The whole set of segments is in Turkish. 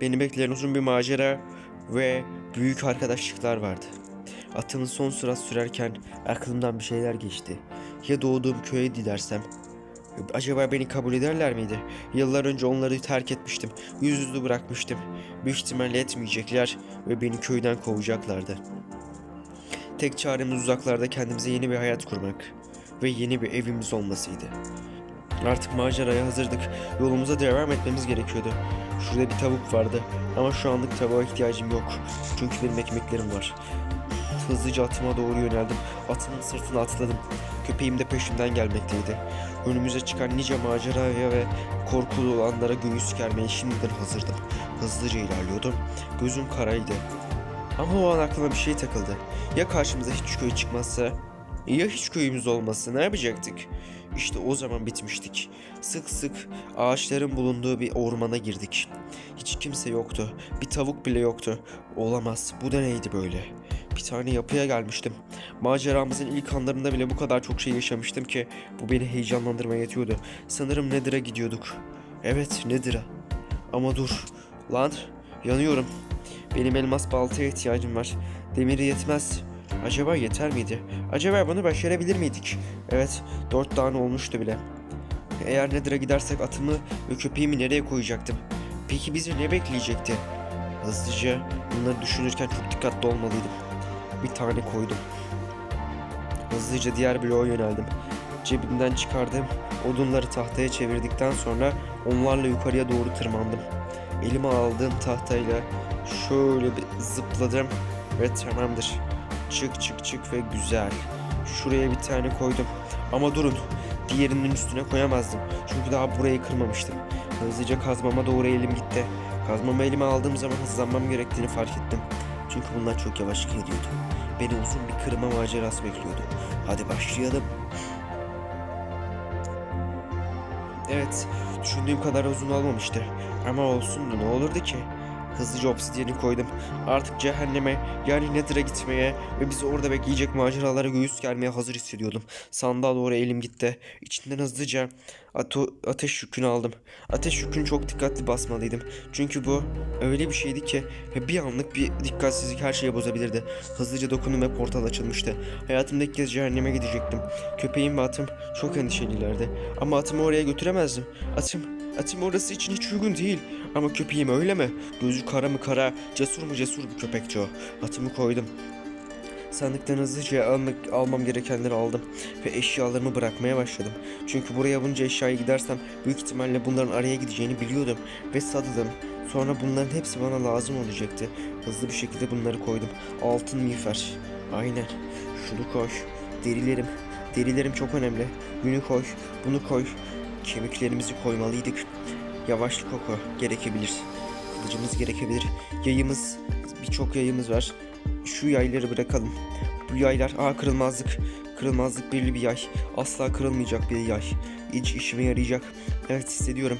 Beni bekleyen uzun bir macera ve büyük arkadaşlıklar vardı. Atımı son sıra sürerken aklımdan bir şeyler geçti. Ya doğduğum köye gidersem? Acaba beni kabul ederler miydi? Yıllar önce onları terk etmiştim. Yüzüstü bırakmıştım. Büyük ihtimalle etmeyecekler ve beni köyden kovacaklardı. Tek çaremiz uzaklarda kendimize yeni bir hayat kurmak ve yeni bir evimiz olmasıydı. Artık maceraya hazırdık. Yolumuza devam etmemiz gerekiyordu. Şurada bir tavuk vardı ama şu anlık tavuğa ihtiyacım yok. Çünkü benim ekmeklerim var. Hızlıca atıma doğru yöneldim. Atımın sırtına atladım. Köpeğim de peşimden gelmekteydi. Önümüze çıkan nice maceraya ve korkulu olanlara göğüs germeye şimdiden hazırdım. Hızlıca ilerliyordum. Gözüm karaydı. Ama o an aklıma bir şey takıldı. Ya karşımıza hiç köy çıkmazsa? Ya hiç köyümüz olmazsa ne yapacaktık? İşte o zaman bitmiştik. Sık sık ağaçların bulunduğu bir ormana girdik. Hiç kimse yoktu. Bir tavuk bile yoktu. Olamaz. Bu da neydi böyle? Bir tane yapıya gelmiştim. Maceramızın ilk anlarında bile bu kadar çok şey yaşamıştım ki bu beni heyecanlandırmaya yetiyordu. Sanırım Nedir'a gidiyorduk. Evet Nedir'a. Ama dur. Lan yanıyorum. Benim elmas baltaya ihtiyacım var. Demiri yetmez. Acaba yeter miydi? Acaba bunu başarabilir miydik? Evet, dört tane olmuştu bile. Eğer Nether'a gidersek atımı ve köpeğimi nereye koyacaktım? Peki bizi ne bekleyecekti? Hızlıca bunları düşünürken çok dikkatli olmalıydım. Bir tane koydum. Hızlıca diğer bloğa yöneldim. Cebimden çıkardığım odunları tahtaya çevirdikten sonra onlarla yukarıya doğru tırmandım. Elime aldığım tahtayla şöyle bir zıpladım ve tamamdır. Çık çık çık ve güzel. Şuraya bir tane koydum. Ama durun. Diğerinin üstüne koyamazdım. Çünkü daha burayı kırmamıştım. Hızlıca kazmama doğru elim gitti. Kazmamı elime aldığım zaman hızlanmam gerektiğini fark ettim. Çünkü bunlar çok yavaş gidiyordu. Beni uzun bir kırma macerası bekliyordu. Hadi başlayalım. Evet, düşündüğüm kadar uzun olmamıştı. Ama olsun ne olurdu ki? Hızlıca obsidiyeni koydum. Artık cehenneme yani Nether'a gitmeye ve bizi orada bekleyecek maceralara göğüs germeye hazır hissediyordum. Sandığa doğru elim gitti. İçinden hızlıca ato- ateş yükünü aldım. Ateş yükünü çok dikkatli basmalıydım. Çünkü bu öyle bir şeydi ki bir anlık bir dikkatsizlik her şeyi bozabilirdi. Hızlıca dokundum ve portal açılmıştı. Hayatımda ilk kez cehenneme gidecektim. Köpeğim ve atım çok endişelilerdi. Ama atımı oraya götüremezdim. Atım, atım orası için hiç uygun değil. Ama köpeğim öyle mi? Gözü kara mı kara, cesur mu cesur bir köpekçi o. Atımı koydum. Sandıktan hızlıca almak, almam gerekenleri aldım ve eşyalarımı bırakmaya başladım. Çünkü buraya bunca eşyaya gidersem büyük ihtimalle bunların araya gideceğini biliyordum ve sadıdım. Sonra bunların hepsi bana lazım olacaktı. Hızlı bir şekilde bunları koydum. Altın miğfer. Aynen. Şunu koy. Derilerim. Derilerim çok önemli. Bunu koy. Bunu koy. Kemiklerimizi koymalıydık. Yavaşlık oku gerekebilir. Kılıcımız gerekebilir. Yayımız, birçok yayımız var. Şu yayları bırakalım. Bu yaylar, aa kırılmazlık. Kırılmazlık birli bir yay. Asla kırılmayacak bir yay. İç işime yarayacak. Evet hissediyorum.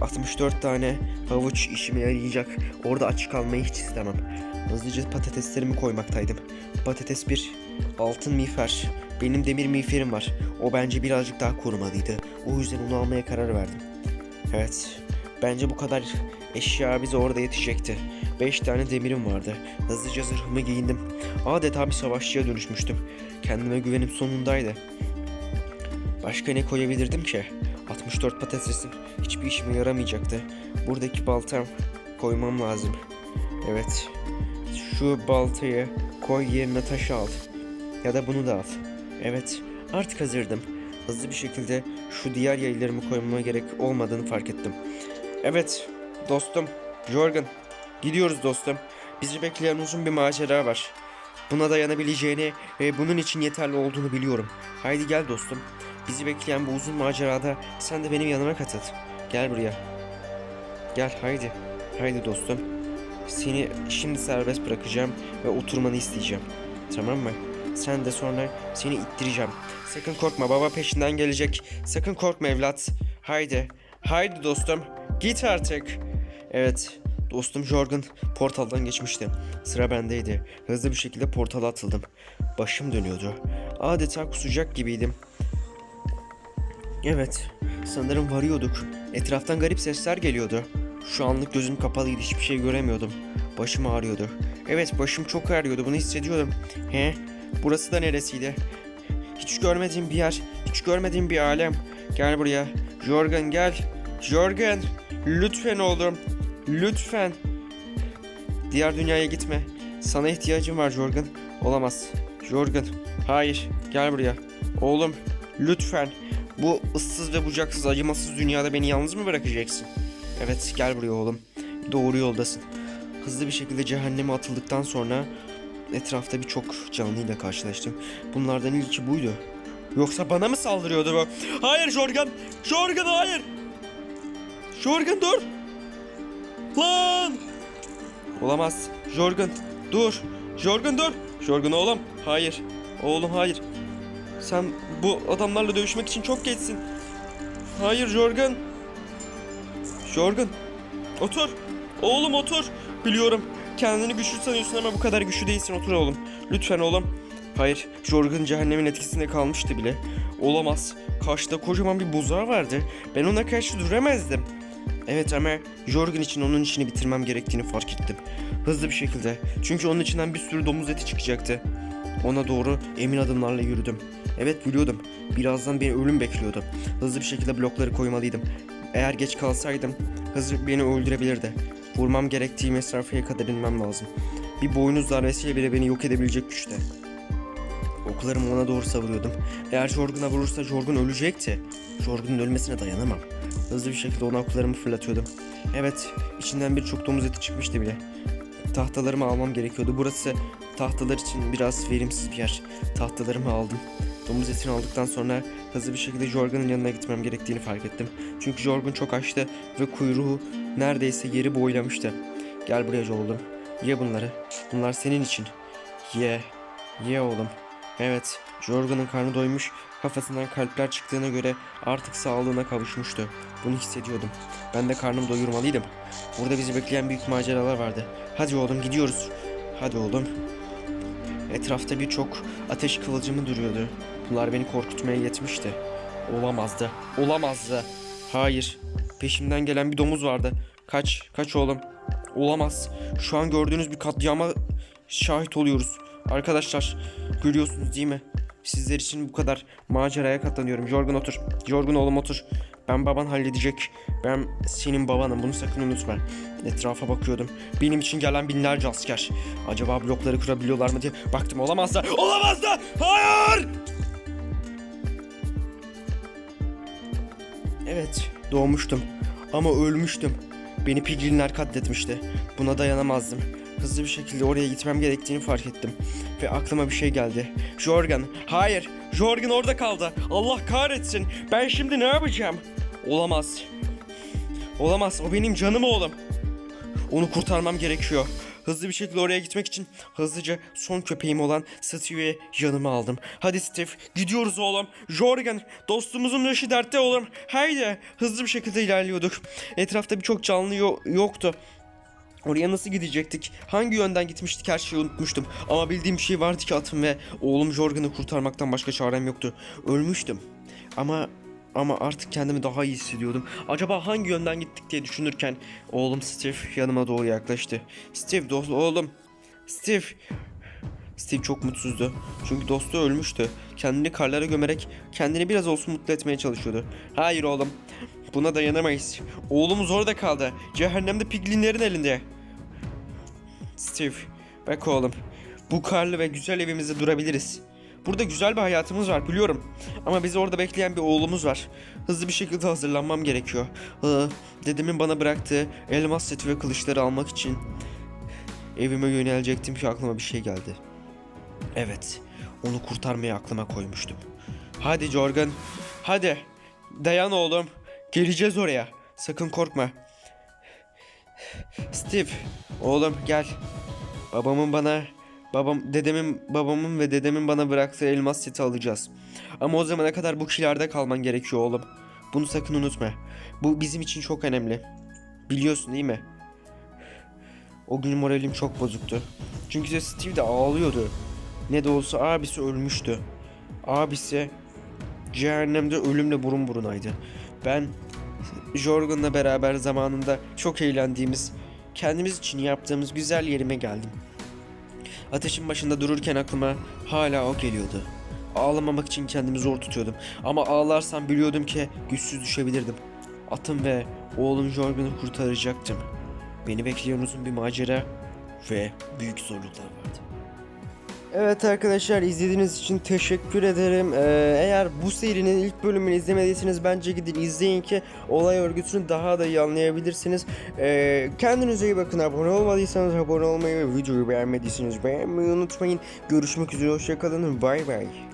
64 tane havuç işime yarayacak. Orada aç kalmayı hiç istemem. Hızlıca patateslerimi koymaktaydım. Patates bir, altın miğfer. Benim demir miğferim var. O bence birazcık daha korumalıydı. O yüzden onu almaya karar verdim. Evet. Bence bu kadar eşya bize orada yetecekti. Beş tane demirim vardı. Hızlıca zırhımı giyindim. Adeta bir savaşçıya dönüşmüştüm. Kendime güvenim sonundaydı. Başka ne koyabilirdim ki? 64 patatesim hiçbir işime yaramayacaktı. Buradaki baltam koymam lazım. Evet. Şu baltayı koy yerine taşı al. Ya da bunu da al. Evet. Artık hazırdım. Hızlı bir şekilde şu diğer yaylarımı koymama gerek olmadığını fark ettim. Evet dostum Jorgen gidiyoruz dostum. Bizi bekleyen uzun bir macera var. Buna dayanabileceğini ve bunun için yeterli olduğunu biliyorum. Haydi gel dostum. Bizi bekleyen bu uzun macerada sen de benim yanıma katıl. Gel buraya. Gel haydi. Haydi dostum. Seni şimdi serbest bırakacağım ve oturmanı isteyeceğim. Tamam mı? Sen de sonra seni ittireceğim. Sakın korkma baba peşinden gelecek. Sakın korkma evlat. Haydi. Haydi dostum. Git artık. Evet. Dostum Jorgen portaldan geçmişti. Sıra bendeydi. Hızlı bir şekilde portala atıldım. Başım dönüyordu. Adeta kusacak gibiydim. Evet. Sanırım varıyorduk. Etraftan garip sesler geliyordu. Şu anlık gözüm kapalıydı. Hiçbir şey göremiyordum. Başım ağrıyordu. Evet başım çok ağrıyordu. Bunu hissediyorum. He? Burası da neresiydi? Hiç görmediğim bir yer. Hiç görmediğim bir alem. Gel buraya. Jorgen gel. Jorgen. Lütfen oğlum. Lütfen. Diğer dünyaya gitme. Sana ihtiyacım var Jorgen. Olamaz. Jorgen. Hayır. Gel buraya. Oğlum. Lütfen. Bu ıssız ve bucaksız acımasız dünyada beni yalnız mı bırakacaksın? Evet gel buraya oğlum. Doğru yoldasın. Hızlı bir şekilde cehenneme atıldıktan sonra etrafta birçok canlıyla karşılaştım. Bunlardan ilki buydu. Yoksa bana mı saldırıyordu bu? Hayır Jorgen! Jorgen hayır! Jorgen dur! Lan! Olamaz. Jorgen dur. Jorgen dur. Jorgen oğlum. Hayır. Oğlum hayır. Sen bu adamlarla dövüşmek için çok geçsin. Hayır Jorgen. Jorgen. Otur. Oğlum otur. Biliyorum. Kendini güçlü sanıyorsun ama bu kadar güçlü değilsin. Otur oğlum. Lütfen oğlum. Hayır. Jorgen cehennemin etkisinde kalmıştı bile. Olamaz. Karşıda kocaman bir buzağı vardı. Ben ona karşı duramazdım. Evet ama Jorgen için onun işini bitirmem gerektiğini fark ettim. Hızlı bir şekilde. Çünkü onun içinden bir sürü domuz eti çıkacaktı. Ona doğru emin adımlarla yürüdüm. Evet biliyordum. Birazdan beni ölüm bekliyordu. Hızlı bir şekilde blokları koymalıydım. Eğer geç kalsaydım hızlı beni öldürebilirdi. Vurmam gerektiği mesafeye kadar inmem lazım. Bir boynuz darbesiyle bile beni yok edebilecek güçte. Oklarımı ona doğru savuruyordum. Eğer Jorgun'a vurursa Jorgun ölecekti. Jorgun'un ölmesine dayanamam. Hızlı bir şekilde ona oklarımı fırlatıyordum. Evet, içinden birçok domuz eti çıkmıştı bile. Tahtalarımı almam gerekiyordu. Burası tahtalar için biraz verimsiz bir yer. Tahtalarımı aldım. Domuz etini aldıktan sonra hızlı bir şekilde Jorgun'un yanına gitmem gerektiğini fark ettim. Çünkü Jorgun çok açtı ve kuyruğu neredeyse yeri boylamıştı. Gel buraya oğlum. Ye bunları. Bunlar senin için. Ye. Ye oğlum. Evet, Jorgun'un karnı doymuş, kafasından kalpler çıktığına göre artık sağlığına kavuşmuştu. Bunu hissediyordum. Ben de karnımı doyurmalıydım. Burada bizi bekleyen büyük maceralar vardı. Hadi oğlum gidiyoruz. Hadi oğlum. Etrafta birçok ateş kıvılcımı duruyordu. Bunlar beni korkutmaya yetmişti. Olamazdı. Olamazdı. Hayır. Peşimden gelen bir domuz vardı. Kaç, kaç oğlum. Olamaz. Şu an gördüğünüz bir katliama şahit oluyoruz. Arkadaşlar görüyorsunuz değil mi? Sizler için bu kadar maceraya katlanıyorum. Jorgun otur. Jorgun oğlum otur. Ben baban halledecek. Ben senin babanım. Bunu sakın unutma. Etrafa bakıyordum. Benim için gelen binlerce asker. Acaba blokları kurabiliyorlar mı diye baktım. Olamaz da. Olamaz da. Hayır! Evet, doğmuştum. Ama ölmüştüm. Beni piglinler katletmişti. Buna dayanamazdım. Hızlı bir şekilde oraya gitmem gerektiğini fark ettim. Ve aklıma bir şey geldi. Jorgen, hayır. Jorgen orada kaldı. Allah kahretsin. Ben şimdi ne yapacağım? Olamaz. Olamaz. O benim canım oğlum. Onu kurtarmam gerekiyor. Hızlı bir şekilde oraya gitmek için hızlıca son köpeğim olan Steve'i yanıma aldım. Hadi Steve gidiyoruz oğlum. Jorgen dostumuzun başı dertte oğlum. Haydi hızlı bir şekilde ilerliyorduk. Etrafta birçok canlı yo- yoktu. Oraya nasıl gidecektik? Hangi yönden gitmiştik her şeyi unutmuştum. Ama bildiğim bir şey vardı ki atım ve oğlum Jorgen'ı kurtarmaktan başka çarem yoktu. Ölmüştüm. Ama ama artık kendimi daha iyi hissediyordum. Acaba hangi yönden gittik diye düşünürken oğlum Steve yanıma doğru yaklaştı. Steve dost oğlum. Steve. Steve çok mutsuzdu. Çünkü dostu ölmüştü. Kendini karlara gömerek kendini biraz olsun mutlu etmeye çalışıyordu. Hayır oğlum. Buna dayanamayız. Oğlumuz orada kaldı. Cehennemde piglinlerin elinde. Steve, bak oğlum. Bu karlı ve güzel evimizde durabiliriz. Burada güzel bir hayatımız var biliyorum. Ama bizi orada bekleyen bir oğlumuz var. Hızlı bir şekilde hazırlanmam gerekiyor. Ee, dedemin bana bıraktığı elmas seti ve kılıçları almak için evime yönelecektim ki aklıma bir şey geldi. Evet, onu kurtarmayı aklıma koymuştum. Hadi Jorgen, hadi. Dayan oğlum. Geleceğiz oraya. Sakın korkma. Steve, oğlum gel. Babamın bana babam dedemin babamın ve dedemin bana bıraktığı elmas seti alacağız. Ama o zamana kadar bu kilerde kalman gerekiyor oğlum. Bunu sakın unutma. Bu bizim için çok önemli. Biliyorsun değil mi? O gün moralim çok bozuktu. Çünkü Steve de ağlıyordu. Ne de olsa abisi ölmüştü. Abisi cehennemde ölümle burun burunaydı. Ben Jorgun'la beraber zamanında çok eğlendiğimiz, kendimiz için yaptığımız güzel yerime geldim. Ateşin başında dururken aklıma hala o geliyordu. Ağlamamak için kendimi zor tutuyordum. Ama ağlarsam biliyordum ki güçsüz düşebilirdim. Atım ve oğlum Jorgun'u kurtaracaktım. Beni bekleyen uzun bir macera ve büyük zorluklar vardı. Evet arkadaşlar izlediğiniz için teşekkür ederim. Ee, eğer bu serinin ilk bölümünü izlemediyseniz bence gidin izleyin ki olay örgüsünü daha da iyi anlayabilirsiniz. Ee, kendinize iyi bakın. Abone olmadıysanız abone olmayı ve videoyu beğenmediyseniz beğenmeyi unutmayın. Görüşmek üzere. Hoşçakalın. Bay bay.